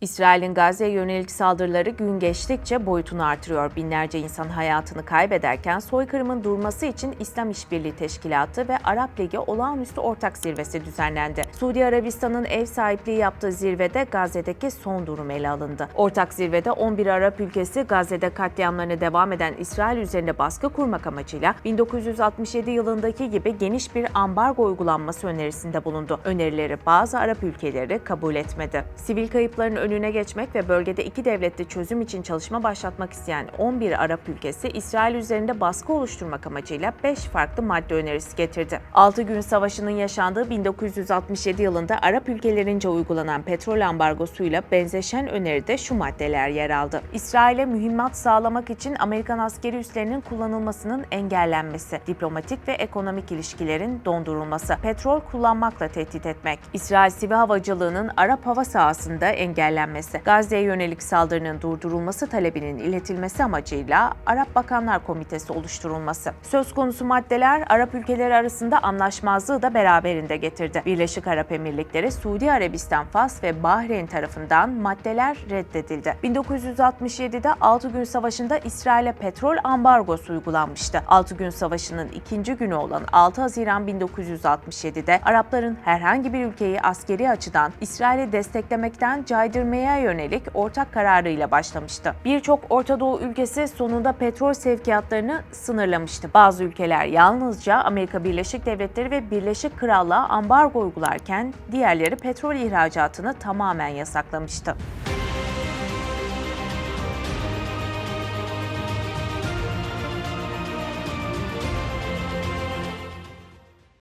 İsrail'in Gazze'ye yönelik saldırıları gün geçtikçe boyutunu artırıyor. Binlerce insan hayatını kaybederken soykırımın durması için İslam İşbirliği Teşkilatı ve Arap Ligi olağanüstü ortak zirvesi düzenlendi. Suudi Arabistan'ın ev sahipliği yaptığı zirvede Gazze'deki son durum ele alındı. Ortak zirvede 11 Arap ülkesi Gazze'de katliamlarına devam eden İsrail üzerinde baskı kurmak amacıyla 1967 yılındaki gibi geniş bir ambargo uygulanması önerisinde bulundu. Önerileri bazı Arap ülkeleri kabul etmedi. Sivil kayıpların önüne geçmek ve bölgede iki devletli çözüm için çalışma başlatmak isteyen 11 Arap ülkesi İsrail üzerinde baskı oluşturmak amacıyla 5 farklı madde önerisi getirdi. 6 gün savaşının yaşandığı 1967 yılında Arap ülkelerince uygulanan petrol ambargosuyla benzeşen öneride şu maddeler yer aldı. İsrail'e mühimmat sağlamak için Amerikan askeri üslerinin kullanılmasının engellenmesi, diplomatik ve ekonomik ilişkilerin dondurulması, petrol kullanmakla tehdit etmek, İsrail sivil havacılığının Arap hava sahasında engellenmesi, Gazze'ye yönelik saldırının durdurulması talebinin iletilmesi amacıyla Arap Bakanlar Komitesi oluşturulması. Söz konusu maddeler Arap ülkeleri arasında anlaşmazlığı da beraberinde getirdi. Birleşik Arap Emirlikleri, Suudi Arabistan, Fas ve Bahreyn tarafından maddeler reddedildi. 1967'de 6 gün savaşında İsrail'e petrol ambargosu uygulanmıştı. 6 gün savaşının ikinci günü olan 6 Haziran 1967'de Arapların herhangi bir ülkeyi askeri açıdan İsrail'i desteklemekten caydırmaya yönelik ortak kararıyla başlamıştı. Birçok Orta Doğu ülkesi sonunda petrol sevkiyatlarını sınırlamıştı. Bazı ülkeler yalnızca Amerika Birleşik Devletleri ve Birleşik Krallığa ambargo uygularken diğerleri petrol ihracatını tamamen yasaklamıştı.